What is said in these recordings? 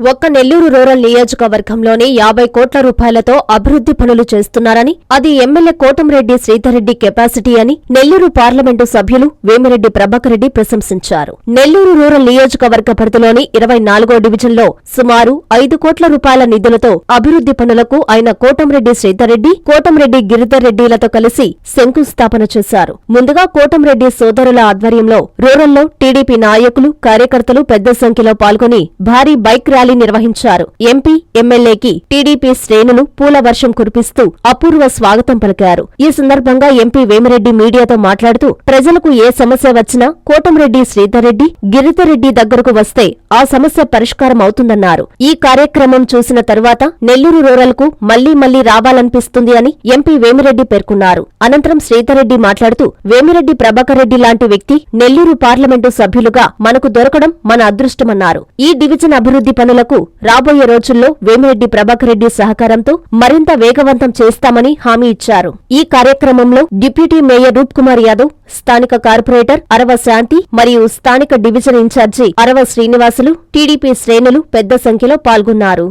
ఒక్క నెల్లూరు రూరల్ నియోజకవర్గంలోనే యాభై కోట్ల రూపాయలతో అభివృద్ధి పనులు చేస్తున్నారని అది ఎమ్మెల్యే కోటంరెడ్డి శ్రీధర్రెడ్డి కెపాసిటీ అని నెల్లూరు పార్లమెంటు సభ్యులు వేమిరెడ్డి ప్రభాకరెడ్డి ప్రశంసించారు. నెల్లూరు రూరల్ నియోజకవర్గ పరిధిలోని ఇరవై నాలుగో డివిజన్లో సుమారు ఐదు కోట్ల రూపాయల నిధులతో అభివృద్ధి పనులకు ఆయన కోటంరెడ్డి శ్రీధర్రెడ్డి కోటంరెడ్డి గిరిధర్ రెడ్డిలతో కలిసి శంకుస్థాపన చేశారు. ముందుగా కోటంరెడ్డి సోదరుల ఆధ్వర్యంలో రూరల్లో టీడీపీ నాయకులు కార్యకర్తలు పెద్ద సంఖ్యలో పాల్గొని భారీ బైక్ ర్యాలీ నిర్వహించారు. ఎంపీ ఎమ్మెల్యేకి టీడీపీ శ్రేణులు పూల వర్షం కురిపిస్తూ అపూర్వ స్వాగతం పలికారు. ఈ సందర్భంగా ఎంపీ వేమిరెడ్డి మీడియాతో మాట్లాడుతూ ప్రజలకు ఏ సమస్య వచ్చినా కోటంరెడ్డి శ్రీధర్రెడ్డి గిరిధర్రెడ్డి దగ్గరకు వస్తే ఆ సమస్య పరిష్కారం అవుతుందన్నారు. ఈ కార్యక్రమం చూసిన తరువాత నెల్లూరు రూరల్కు మళ్ళీ మళ్ళీ రావాలనిపిస్తుంది అని ఎంపీ వేమిరెడ్డి పేర్కొన్నారు. అనంతరం శ్రీధర్రెడ్డి మాట్లాడుతూ వేమిరెడ్డి ప్రభాకర్ రెడ్డి లాంటి వ్యక్తి నెల్లూరు పార్లమెంటు సభ్యులుగా మనకు దొరకడం మన అదృష్టమన్నారు. ఈ డివిజన్ అభివృద్ధి పనులకు రాబోయే రోజుల్లో వేమిరెడ్డి ప్రభాకర్ రెడ్డి సహకారంతో మరింత వేగవంతం చేస్తామని హామీ ఇచ్చారు. ఈ కార్యక్రమంలో డిప్యూటీ మేయర్ రూప్ కుమార్ యాదవ్ స్థానిక కార్పొరేటర్ అరవ శాంతి మరియు స్థానిక division incharge Arava Srinivasulu TDP శ్రేణులు పెద్ద సంఖ్యలో పాల్గొన్నారు.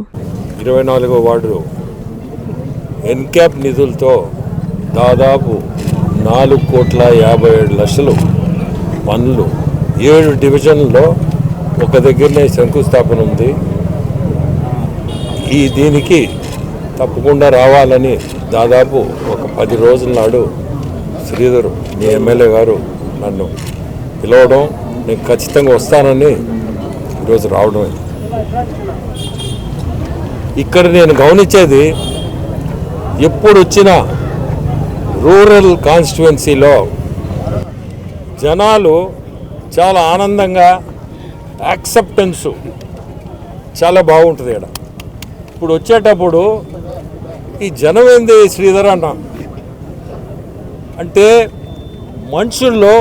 ఇరవై నాలుగో వార్డు ఎన్క్యాప్ నిధులతో దాదాపు నాలుగు కోట్ల యాభై ఏడు లక్షలు పనులు ఏడు డివిజన్లో ఒక దగ్గరనే శంకుస్థాపన ఉంది. ఈ దీనికి తప్పకుండా రావాలని దాదాపు ఒక పది రోజుల నాడు శ్రీధర్ మీ ఎమ్మెల్యే గారు నన్ను పిలవడం నేను ఖచ్చితంగా వస్తానని ఈరోజు రావడం ఇక్కడ నేను గమనించేది ఎప్పుడు వచ్చినా రూరల్ కాన్స్టిట్యువెన్సీలో జనాలు చాలా ఆనందంగా యాక్సెప్టెన్సు చాలా బాగుంటుంది ఇక్కడ. ఇప్పుడు వచ్చేటప్పుడు ఈ జనం ఏంది శ్రీధర్ అన్న? అంటే మనుషుల్లో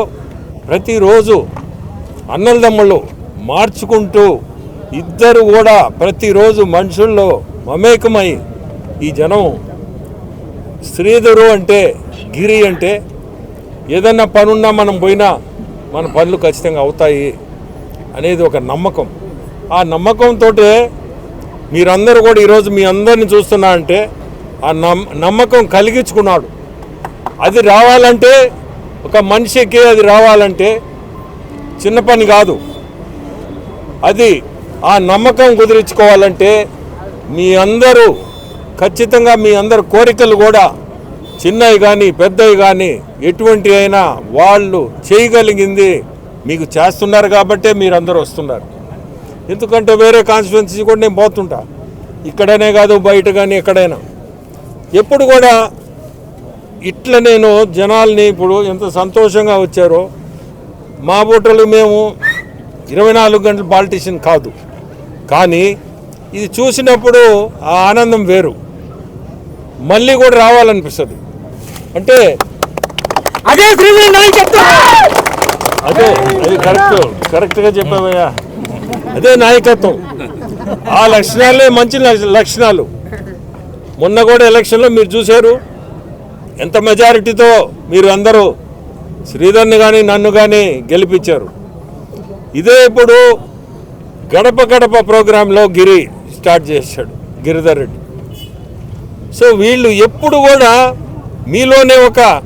ప్రతిరోజు అన్నలదమ్ములు మార్చుకుంటూ ఇద్దరు కూడా ప్రతిరోజు మనుషుల్లో మమేకమై ఈ జనం శ్రీధరు అంటే గిరి అంటే ఏదన్నా పనున్నా మనం పోయినా మన పనులు ఖచ్చితంగా అవుతాయి అనేది ఒక నమ్మకం. ఆ నమ్మకంతో మీరందరూ కూడా ఈరోజు మీ అందరిని చూస్తున్నా అంటే ఆ నమ్ నమ్మకం కలిగించుకున్నాడు. అది రావాలంటే ఒక మనిషికి అది రావాలంటే చిన్న పని కాదు. అది ఆ నమ్మకం కుదిరించుకోవాలంటే మీ అందరూ ఖచ్చితంగా మీ అందరి కోరికలు కూడా చిన్నవి కానీ పెద్దవి కానీ ఎటువంటి అయినా వాళ్ళు చేయగలిగింది మీకు చేస్తున్నారు కాబట్టే మీరు అందరూ వస్తున్నారు. ఎందుకంటే వేరే కాన్స్టిట్యున్సీ కూడా నేను పోతుంటా. ఇక్కడనే కాదు బయట కానీ ఎక్కడైనా. ఎప్పుడు కూడా ఇట్లా నేను జనాల్ని ఇప్పుడు ఎంత సంతోషంగా వచ్చారో మా బుట్టలు మేము ఇరవై నాలుగు గంటలు పాలిటీషియన్ కాదు. కానీ ఇది చూసినప్పుడు ఆ ఆనందం వేరు. మళ్ళీ కూడా రావాలనిపిస్తుంది. అంటే అదే అదే అది కరెక్ట్ కరెక్ట్గా చెప్పావయ్యా. అదే నాయకత్వం. ఆ లక్షణాలే మంచి లక్ష- లక్షణాలు. మొన్న కూడా ఎలక్షన్లో మీరు చూశారు. ఎంత మెజారిటీతో మీరు అందరూ శ్రీధర్ని కానీ నన్ను కానీ గెలిపించారు. ఇదే ఇప్పుడు గడప గడప ప్రోగ్రాంలో గిరి స్టార్ట్ చేశాడు గిరిధర్ రెడ్డి. సో వీళ్ళు ఎప్పుడు కూడా మీలోనే ఒక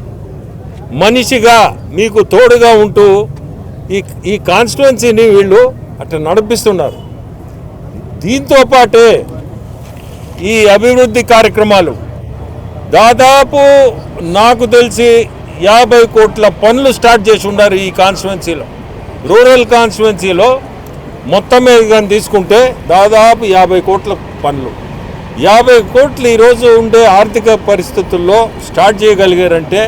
మనిషిగా మీకు తోడుగా ఉంటూ ఈ ఈ కాన్స్టిట్యున్సీని వీళ్ళు అట్లా నడిపిస్తున్నారు. దీంతో పాటే ఈ అభివృద్ధి కార్యక్రమాలు దాదాపు నాకు తెలిసి యాభై కోట్ల పనులు స్టార్ట్ చేసి ఉన్నారు ఈ కాన్స్టిట్యున్సీలో రూరల్ కాన్స్టిట్యున్సీలో మొత్తం మీద కానీ తీసుకుంటే దాదాపు యాభై కోట్ల పనులు. యాభై కోట్లు ఈరోజు ఉండే ఆర్థిక పరిస్థితుల్లో స్టార్ట్ చేయగలిగారంటే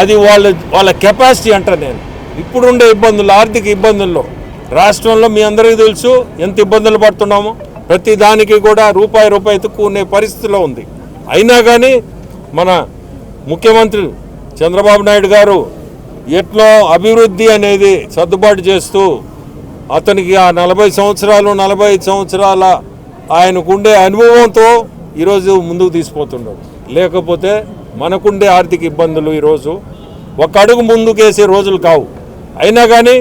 అది వాళ్ళ వాళ్ళ కెపాసిటీ అంట నేను. ఇప్పుడుండే ఇబ్బందులు ఆర్థిక ఇబ్బందుల్లో రాష్ట్రంలో మీ అందరికీ తెలుసు ఎంత ఇబ్బందులు పడుతున్నామో. ప్రతి దానికి కూడా రూపాయి రూపాయి ఎత్తుక్కునే పరిస్థితిలో ఉంది. అయినా కానీ మన ముఖ్యమంత్రి చంద్రబాబు నాయుడు గారు ఎట్లో అభివృద్ధి అనేది సర్దుబాటు చేస్తూ అతనికి ఆ నలభై సంవత్సరాలు నలభై ఐదు సంవత్సరాల ఆయనకుండే అనుభవంతో ఈరోజు ముందుకు తీసుకుపోతున్నాడు లేకపోతే మనకుండే ఆర్థిక ఇబ్బందులు ఈరోజు. ఒక అడుగు ముందుకేసే రోజులు కావు. అయినా కానీ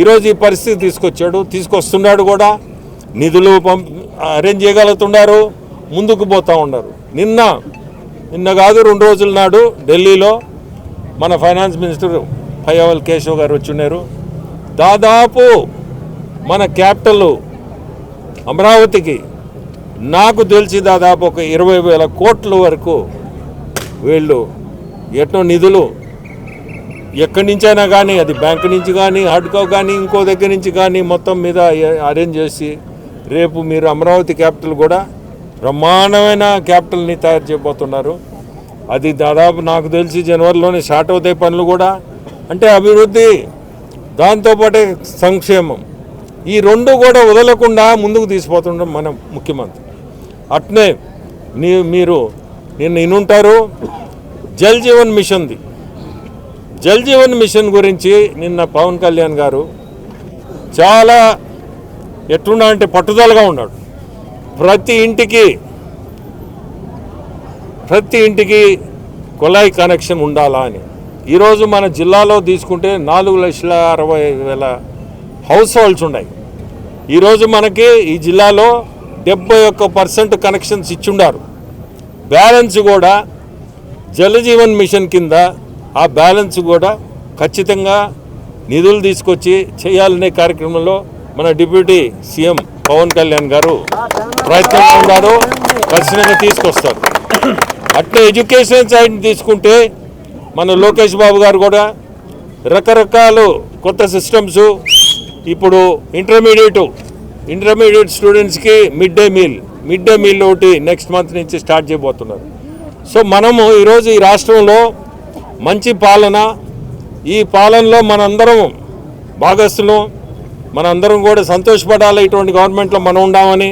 ఈరోజు ఈ పరిస్థితి తీసుకొచ్చాడు తీసుకొస్తున్నాడు కూడా. నిధులు పంప్ అరేంజ్ చేయగలుగుతున్నారు ముందుకు పోతూ ఉన్నారు. నిన్న నిన్న కాదు రెండు రోజుల నాడు ఢిల్లీలో మన ఫైనాన్స్ మినిస్టర్ పయ్యవల్ కేశవ్ గారు వచ్చి ఉన్నారు దాదాపు మన క్యాపిటల్ అమరావతికి నాకు తెలిసి దాదాపు ఒక ఇరవై వేల కోట్ల వరకు వీళ్ళు ఎన్నో నిధులు ఎక్కడి నుంచైనా కానీ అది బ్యాంక్ నుంచి కానీ హడ్కో కానీ ఇంకో దగ్గర నుంచి కానీ మొత్తం మీద అరేంజ్ చేసి రేపు మీరు అమరావతి క్యాపిటల్ కూడా బ్రహ్మాండమైన క్యాపిటల్ని తయారు చేయబోతున్నారు. అది దాదాపు నాకు తెలిసి జనవరిలోనే స్టార్ట్ అవుతాయి పనులు కూడా. అంటే అభివృద్ధి దాంతోపాటే సంక్షేమం. ఈ రెండు కూడా వదలకుండా ముందుకు తీసుకుపోతుండడం మన ముఖ్యమంత్రి. అట్నే నీ మీరు నిన్న ఇనుంటారు. జల్ జీవన్ మిషన్ది. జల్ జీవన్ మిషన్ గురించి నిన్న పవన్ కళ్యాణ్ గారు చాలా ఎట్లున్నా అంటే పట్టుదలగా ఉన్నాడు. ప్రతి ఇంటికి ప్రతి ఇంటికి కుళాయి కనెక్షన్ ఉండాలా అని. ఈరోజు మన జిల్లాలో తీసుకుంటే నాలుగు లక్షల అరవై వేల హౌస్ హోల్డ్స్ ఉన్నాయి. ఈరోజు మనకి ఈ జిల్లాలో డెబ్బై ఒక్క పర్సెంట్ కనెక్షన్స్ ఇచ్చుండారు. బ్యాలెన్స్ కూడా జలజీవన్ మిషన్ కింద ఆ బ్యాలెన్స్ కూడా ఖచ్చితంగా నిధులు తీసుకొచ్చి చేయాలనే కార్యక్రమంలో మన డిప్యూటీ సీఎం పవన్ కళ్యాణ్ గారు ప్రయత్నంలో ఉన్నారు ఖచ్చితంగా తీసుకొస్తారు అట్లే ఎడ్యుకేషన్ సైడ్ తీసుకుంటే మన లోకేష్ బాబు గారు కూడా రకరకాలు కొత్త సిస్టమ్స్ ఇప్పుడు ఇంటర్మీడియట్ ఇంటర్మీడియట్ స్టూడెంట్స్కి mid day meal mid day meal ఒకటి నెక్స్ట్ మంత్ నుంచి స్టార్ట్ చేయబోతున్నారు. సో మనము ఈరోజు ఈ రాష్ట్రంలో మంచి పాలన. ఈ పాలనలో మనందరం భాగస్థులం. మనందరం కూడా సంతోషపడాలి. ఇటువంటి గవర్నమెంట్లో మనం ఉండామని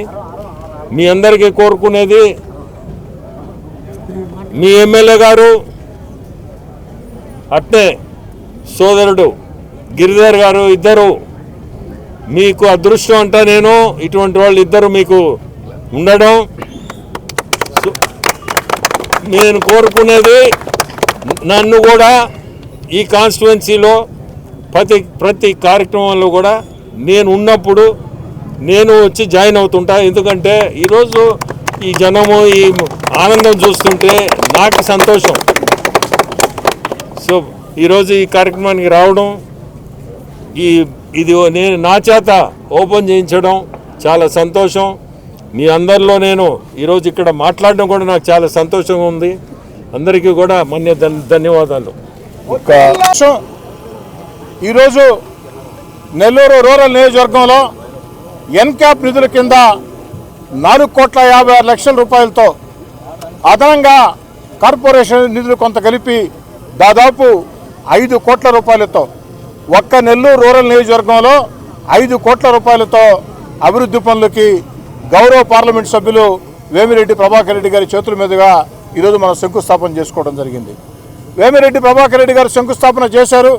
మీ అందరికీ కోరుకునేది మీ ఎమ్మెల్యే గారు అట్నే సోదరుడు గిరిధర్ గారు ఇద్దరు. మీకు అదృష్టం అంటా నేను ఇటువంటి వాళ్ళు ఇద్దరు మీకు ఉండడం. నేను కోరుకునేది నన్ను కూడా ఈ కాన్స్టిట్యువెన్సీలో ప్రతి ప్రతి కార్యక్రమంలో కూడా నేను ఉన్నప్పుడు నేను వచ్చి జాయిన్ అవుతుంటా. ఎందుకంటే ఈరోజు ఈ జనము ఈ ఆనందం చూస్తుంటే నాకు సంతోషం. సో ఈరోజు ఈ కార్యక్రమానికి రావడం ఈ ఇది నేను నా చేత ఓపెన్ చేయించడం చాలా సంతోషం. మీ అందరిలో నేను ఈరోజు ఇక్కడ మాట్లాడడం కూడా నాకు చాలా సంతోషంగా ఉంది. అందరికీ కూడా మన్య ధన్యవాదాలు. ఈరోజు నెల్లూరు రూరల్ నియోజకవర్గంలో ఎన్క్యాప్ నిధుల కింద నాలుగు కోట్ల యాభై ఆరు లక్షల రూపాయలతో అదనంగా కార్పొరేషన్ నిధులు కొంత కలిపి దాదాపు ఐదు కోట్ల రూపాయలతో ఒక్క నెల్లూరు రూరల్ నియోజకవర్గంలో ఐదు కోట్ల రూపాయలతో అభివృద్ధి పనులకి గౌరవ పార్లమెంట్ సభ్యులు వేమిరెడ్డి ప్రభాకర్ రెడ్డి గారి చేతుల మీదుగా ఈరోజు మనం శంకుస్థాపన చేసుకోవడం జరిగింది. వేమిరెడ్డి ప్రభాకర్ రెడ్డి గారు శంకుస్థాపన చేశారు.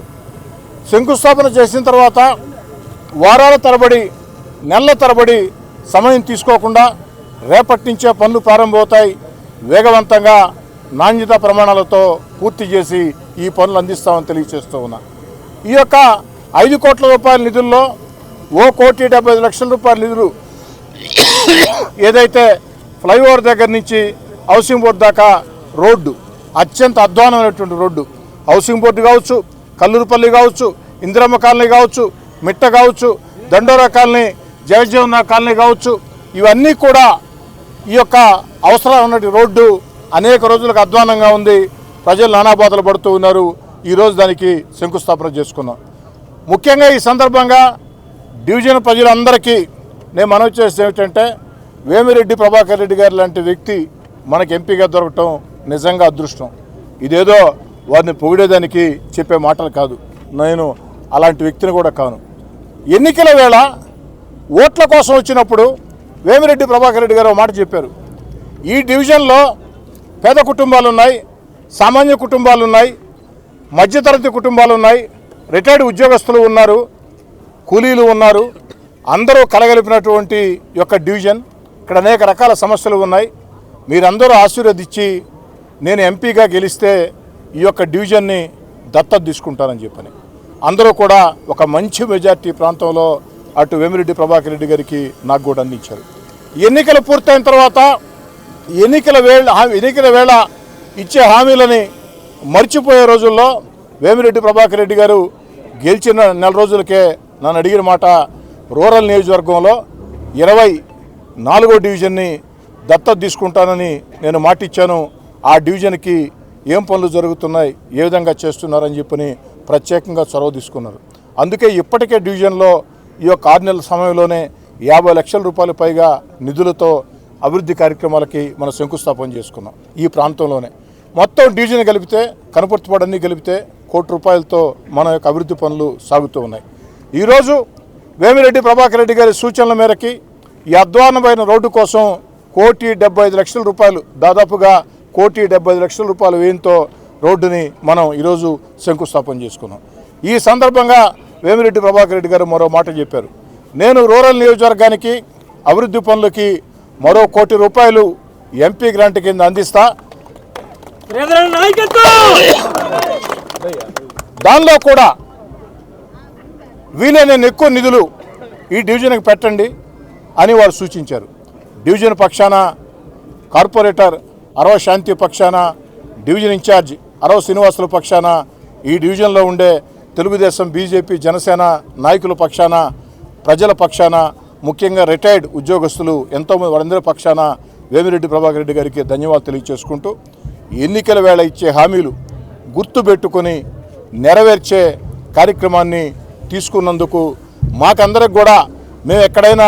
శంకుస్థాపన చేసిన తర్వాత వారాల తరబడి నెలల తరబడి సమయం తీసుకోకుండా రేపటి నుంచే పనులు ప్రారంభమవుతాయి. వేగవంతంగా నాణ్యత ప్రమాణాలతో పూర్తి చేసి ఈ పనులు అందిస్తామని తెలియజేస్తూ ఉన్నా. ఈ యొక్క ఐదు కోట్ల రూపాయల నిధుల్లో ఓ కోటి డెబ్బై ఐదు లక్షల రూపాయల నిధులు ఏదైతే ఫ్లైఓవర్ దగ్గర నుంచి హౌసింగ్ బోర్డు దాకా రోడ్డు అత్యంత అధ్వానమైనటువంటి రోడ్డు. హౌసింగ్ బోర్డు కావచ్చు కల్లూరుపల్లి కావచ్చు ఇందిరమ్మ కాలనీ కావచ్చు మిట్ట కావచ్చు దండోరా కాలనీ జయజీవన కాలనీ కావచ్చు ఇవన్నీ కూడా ఈ యొక్క అవసరం ఉన్నటువంటి రోడ్డు అనేక రోజులకు అధ్వానంగా ఉంది. ప్రజలు నానాబాధలు పడుతూ ఉన్నారు. ఈరోజు దానికి శంకుస్థాపన చేసుకున్నాం ముఖ్యంగా ఈ సందర్భంగా డివిజన్ ప్రజలందరికీ నేను మనవి చేసేది ఏమిటంటే వేమిరెడ్డి ప్రభాకర్ రెడ్డి గారు లాంటి వ్యక్తి మనకి ఎంపీగా దొరకటం నిజంగా అదృష్టం. ఇదేదో వారిని పొగిడేదానికి చెప్పే మాటలు కాదు. నేను అలాంటి వ్యక్తిని కూడా కాను. ఎన్నికల వేళ ఓట్ల కోసం వచ్చినప్పుడు వేమిరెడ్డి ప్రభాకర్ రెడ్డి గారు మాట చెప్పారు. ఈ డివిజన్లో పేద కుటుంబాలు ఉన్నాయి సామాన్య కుటుంబాలు ఉన్నాయి మధ్యతరగతి కుటుంబాలు ఉన్నాయి రిటైర్డ్ ఉద్యోగస్తులు ఉన్నారు కూలీలు ఉన్నారు. అందరూ కలగలిపినటువంటి యొక్క డివిజన్. ఇక్కడ అనేక రకాల సమస్యలు ఉన్నాయి. మీరందరూ ఆశీర్వదించి నేను ఎంపీగా గెలిస్తే ఈ యొక్క డివిజన్ని దత్తత తీసుకుంటానని చెప్పని. అందరూ కూడా ఒక మంచి మెజార్టీ ప్రాంతంలో అటు వేమిరెడ్డి ప్రభాకర్ రెడ్డి గారికి నాకు కూడా అందించారు. ఎన్నికలు పూర్తయిన తర్వాత ఎన్నికల వేళ ఎన్నికల వేళ ఇచ్చే హామీలని మర్చిపోయే రోజుల్లో వేమిరెడ్డి ప్రభాకర్ రెడ్డి గారు గెలిచిన నెల రోజులకే నన్ను అడిగిన మాట రూరల్ నియోజకవర్గంలో ఇరవై నాలుగో డివిజన్ని దత్తత తీసుకుంటానని నేను మాటిచ్చాను. ఆ డివిజన్కి ఏం పనులు జరుగుతున్నాయి ఏ విధంగా చేస్తున్నారని చెప్పని ప్రత్యేకంగా చొరవ తీసుకున్నారు. అందుకే ఇప్పటికే డివిజన్లో ఈ యొక్క ఆరు నెలల సమయంలోనే యాభై లక్షల రూపాయల పైగా నిధులతో అభివృద్ధి కార్యక్రమాలకి మనం శంకుస్థాపన చేసుకున్నాం ఈ ప్రాంతంలోనే. మొత్తం డివిజన్ కలిపితే కనపర్తిపాడన్నీ కలిపితే కోటి రూపాయలతో మన యొక్క అభివృద్ధి పనులు సాగుతూ ఉన్నాయి. ఈరోజు వేమిరెడ్డి ప్రభాకర్ రెడ్డి గారి సూచనల మేరకి ఈ అధ్వానమైన రోడ్డు కోసం కోటి డెబ్బై ఐదు లక్షల రూపాయలు. దాదాపుగా కోటి డెబ్బై ఐదు లక్షల రూపాయల వ్యయంతో రోడ్డుని మనం ఈరోజు శంకుస్థాపన చేసుకున్నాం. ఈ సందర్భంగా వేమిరెడ్డి ప్రభాకర్ రెడ్డి గారు మరో మాట చెప్పారు. నేను రూరల్ నియోజకవర్గానికి అభివృద్ధి పనులకి మరో కోటి రూపాయలు ఎంపీ గ్రాంట్ కింద అందిస్తా. దానిలో కూడా వీలైన ఎక్కువ నిధులు ఈ డివిజన్కి పెట్టండి అని వారు సూచించారు. డివిజన్ పక్షాన కార్పొరేటర్ అరవ శాంతి పక్షాన డివిజన్ ఇన్ఛార్జ్ అరవ శ్రీనివాసుల పక్షాన ఈ డివిజన్లో ఉండే తెలుగుదేశం బీజేపీ జనసేన నాయకుల పక్షాన ప్రజల పక్షాన ముఖ్యంగా రిటైర్డ్ ఉద్యోగస్తులు ఎంతోమంది వారందరి పక్షాన వేమిరెడ్డి ప్రభాకర్ రెడ్డి గారికి ధన్యవాదాలు తెలియజేసుకుంటూ ఎన్నికల వేళ ఇచ్చే హామీలు గుర్తుపెట్టుకొని నెరవేర్చే కార్యక్రమాన్ని తీసుకున్నందుకు మాకందరికి కూడా మేము ఎక్కడైనా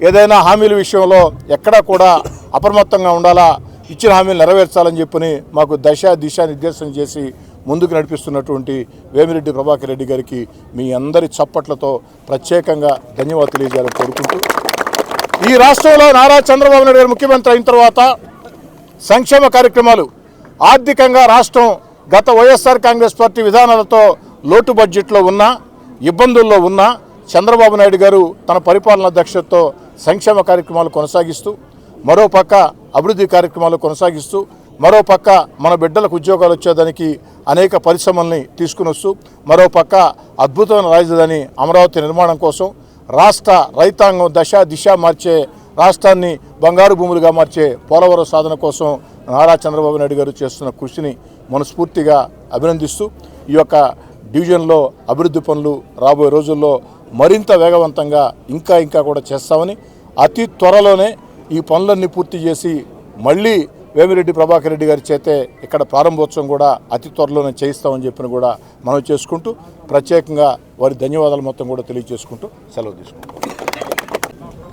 ఏదైనా హామీల విషయంలో ఎక్కడా కూడా అప్రమత్తంగా ఉండాలా? ఇచ్చిన హామీలు నెరవేర్చాలని చెప్పని మాకు దశ దిశ నిర్దేశం చేసి ముందుకు నడిపిస్తున్నటువంటి వేమిరెడ్డి ప్రభాకర్ రెడ్డి గారికి మీ అందరి చప్పట్లతో ప్రత్యేకంగా ధన్యవాదాలు తెలియజేయాలని కోరుకుంటూ ఈ రాష్ట్రంలో నారా చంద్రబాబు నాయుడు గారు ముఖ్యమంత్రి అయిన తర్వాత సంక్షేమ కార్యక్రమాలు ఆర్థికంగా రాష్ట్రం గత వైఎస్ఆర్ కాంగ్రెస్ పార్టీ విధానాలతో లోటు బడ్జెట్లో ఉన్న ఇబ్బందుల్లో ఉన్న చంద్రబాబు నాయుడు గారు తన పరిపాలనా దక్షతతో సంక్షేమ కార్యక్రమాలు కొనసాగిస్తూ మరోపక్క అభివృద్ధి కార్యక్రమాలు కొనసాగిస్తూ మరోపక్క మన బిడ్డలకు ఉద్యోగాలు వచ్చేదానికి అనేక పరిశ్రమల్ని తీసుకుని వస్తూ మరోపక్క అద్భుతమైన రాజధాని అమరావతి నిర్మాణం కోసం రాష్ట్ర రైతాంగం దశ దిశ మార్చే రాష్ట్రాన్ని బంగారు భూములుగా మార్చే పోలవరం సాధన కోసం నారా చంద్రబాబు నాయుడు గారు చేస్తున్న కృషిని మనస్ఫూర్తిగా అభినందిస్తూ ఈ యొక్క డివిజన్లో అభివృద్ధి పనులు రాబోయే రోజుల్లో మరింత వేగవంతంగా ఇంకా ఇంకా కూడా చేస్తామని అతి త్వరలోనే ఈ పనులన్నీ పూర్తి చేసి మళ్ళీ వేమిరెడ్డి ప్రభాకర్ రెడ్డి గారి చేతే ఇక్కడ ప్రారంభోత్సవం కూడా అతి త్వరలోనే చేయిస్తామని చెప్పిన కూడా మనం చేసుకుంటూ ప్రత్యేకంగా వారి ధన్యవాదాలు మొత్తం కూడా తెలియజేసుకుంటూ సెలవు తీసుకుంటాం.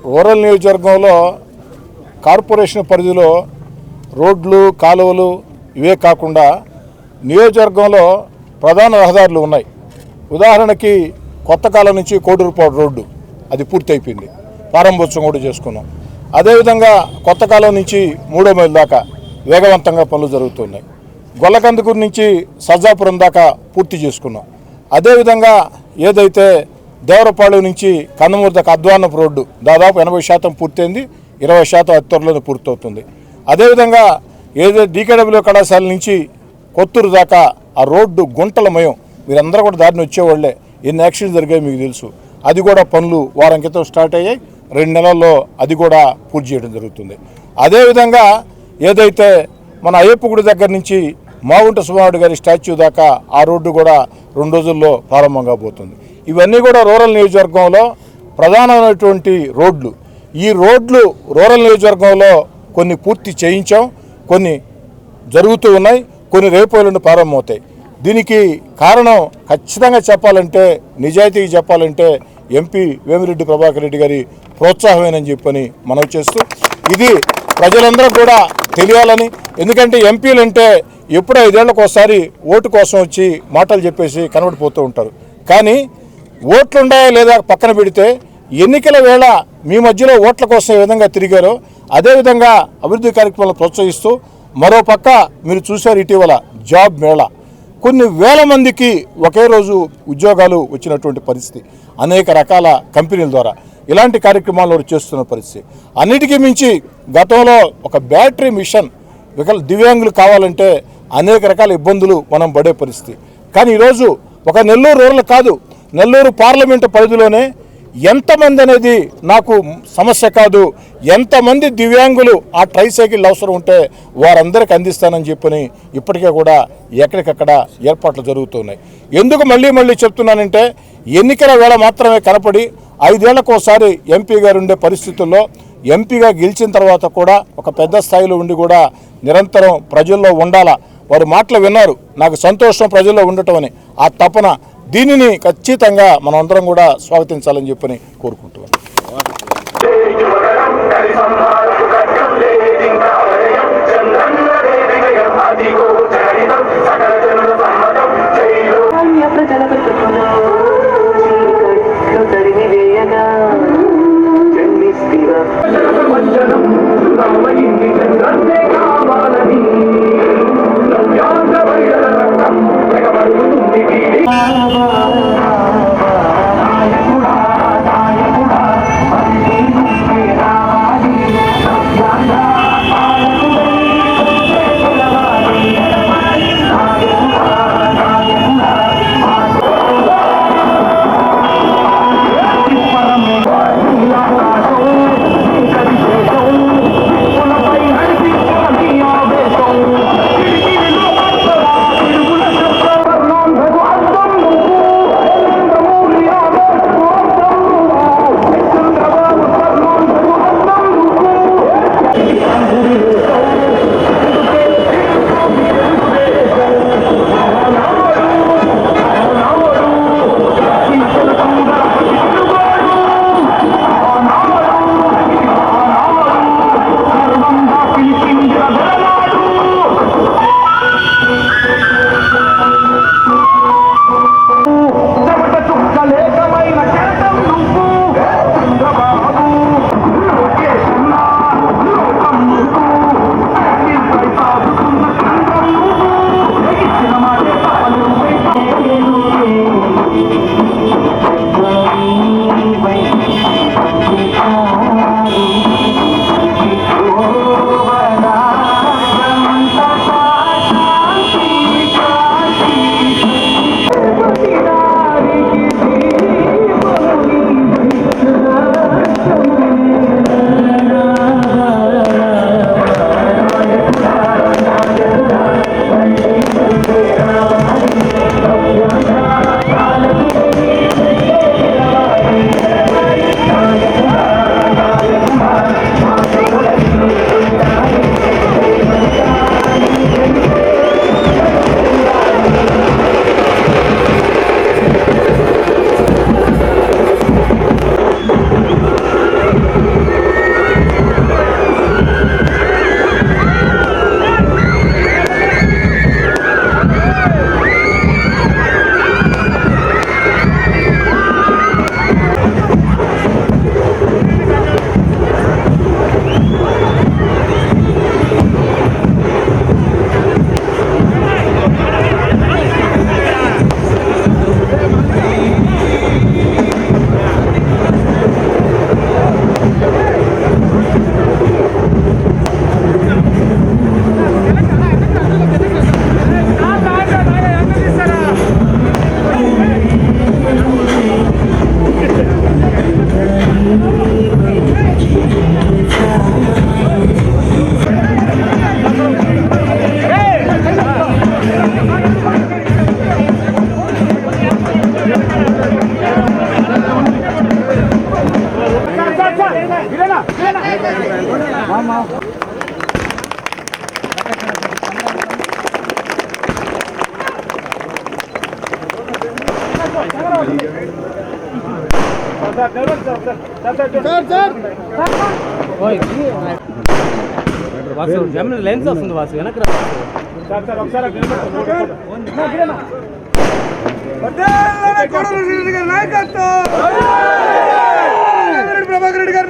రూరల్ నియోజకవర్గంలో కార్పొరేషన్ పరిధిలో రోడ్లు కాలువలు ఇవే కాకుండా నియోజకవర్గంలో ప్రధాన రహదారులు ఉన్నాయి. ఉదాహరణకి కొత్త కాలం నుంచి కోడూరుపాడు రోడ్డు అది పూర్తయిపోయింది. ప్రారంభోత్సవం కూడా చేసుకున్నాం. అదేవిధంగా కొత్త కాలం నుంచి మూడో మైలు దాకా వేగవంతంగా పనులు జరుగుతున్నాయి. గొల్లకందుకూరు నుంచి సజ్జాపురం దాకా పూర్తి చేసుకున్నాం. అదేవిధంగా ఏదైతే దేవరపాడు నుంచి కందమూరు దాకా అద్వానపు రోడ్డు దాదాపు ఎనభై శాతం పూర్తయింది ఇరవై శాతం అతి త్వరలోనే పూర్తవుతుంది. అదేవిధంగా ఏదైతే డీకేడబ్ల్యూ కళాశాల నుంచి కొత్తూరు దాకా ఆ రోడ్డు గుంటలమయం మీరందరూ కూడా దారిని వచ్చేవాళ్ళే ఎన్ని యాక్సిడెంట్స్ జరిగాయి మీకు తెలుసు. అది కూడా పనులు వారం క్రితం స్టార్ట్ అయ్యాయి. రెండు నెలల్లో అది కూడా పూర్తి చేయడం జరుగుతుంది. అదేవిధంగా ఏదైతే మన అయ్యప్ప గుడి దగ్గర నుంచి మాగుంట సుబ్బారెడ్డి గారి స్టాచ్యూ దాకా ఆ రోడ్డు కూడా రెండు రోజుల్లో ప్రారంభంగా పోతుంది. ఇవన్నీ కూడా రూరల్ నియోజకవర్గంలో ప్రధానమైనటువంటి రోడ్లు. ఈ రోడ్లు రూరల్ నియోజకవర్గంలో కొన్ని పూర్తి చేయించాం. కొన్ని జరుగుతూ ఉన్నాయి. కొన్ని రేపు ప్రారంభమవుతాయి. దీనికి కారణం ఖచ్చితంగా చెప్పాలంటే నిజాయితీగా చెప్పాలంటే ఎంపీ వేమిరెడ్డి ప్రభాకర్ రెడ్డి గారి ప్రోత్సాహమేనని చెప్పని మనవి చేస్తూ ఇది ప్రజలందరూ కూడా తెలియాలని ఎందుకంటే ఎంపీలు అంటే ఎప్పుడు ఐదేళ్ళకు ఒకసారి ఓటు కోసం వచ్చి మాటలు చెప్పేసి కనబడిపోతూ ఉంటారు. కానీ ఓట్లు ఉన్నాయా లేదా పక్కన పెడితే ఎన్నికల వేళ మీ మధ్యలో ఓట్ల కోసం ఏ విధంగా తిరిగారో అదేవిధంగా అభివృద్ధి కార్యక్రమాలు ప్రోత్సహిస్తూ మరో పక్క మీరు చూశారు ఇటీవల జాబ్ మేళా. కొన్ని వేల మందికి ఒకే రోజు ఉద్యోగాలు వచ్చినటువంటి పరిస్థితి. అనేక రకాల కంపెనీల ద్వారా. ఇలాంటి కార్యక్రమాలు చేస్తున్న పరిస్థితి. అన్నిటికీ మించి గతంలో ఒక బ్యాటరీ మిషన్ వికల దివ్యాంగులు కావాలంటే అనేక రకాల ఇబ్బందులు మనం పడే పరిస్థితి. కానీ ఈరోజు ఒక నెల్లూరు రూరల్ కాదు. నెల్లూరు పార్లమెంటు పరిధిలోనే ఎంతమంది అనేది నాకు సమస్య కాదు. ఎంతమంది దివ్యాంగులు ఆ ట్రైసైకిల్ అవసరం ఉంటే వారందరికి అందిస్తానని చెప్పని ఇప్పటికే కూడా ఎక్కడికక్కడ ఏర్పాట్లు జరుగుతున్నాయి. ఎందుకు మళ్ళీ మళ్ళీ చెప్తున్నానంటే ఎన్నికల వేళ మాత్రమే కనపడి ఐదేళ్ళకోసారి ఎంపీ గారు ఉండే పరిస్థితుల్లో ఎంపీగా గెలిచిన తర్వాత కూడా ఒక పెద్ద స్థాయిలో ఉండి కూడా నిరంతరం ప్రజల్లో ఉండాలా? వారు మాటలు విన్నారు. నాకు సంతోషం ప్రజల్లో ఉండటం అని ఆ తపన దీనిని ఖచ్చితంగా మనమందరం కూడా స్వాగతించాలని చెప్పని కోరుకుంటున్నాను సామాన్య ప్రజల జమిని లెన్స్ వస్తుంది వాసు. వెనక్కి రా ప్రభాకర్ రెడ్డి గారి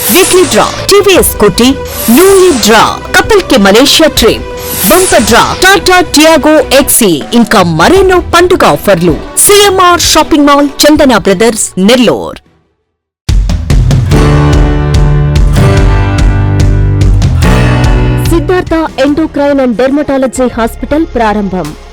weekly draw TVS Scooty newly draw కపుల్కి Malaysia trip bumper draw Tata Tiago ఎక్సీ ఇంకా మరెన్నో పండుగ ఆఫర్లు CMR shopping mall Chandana brothers Nellore Siddhartha endocrine and dermatology hospital ప్రారంభం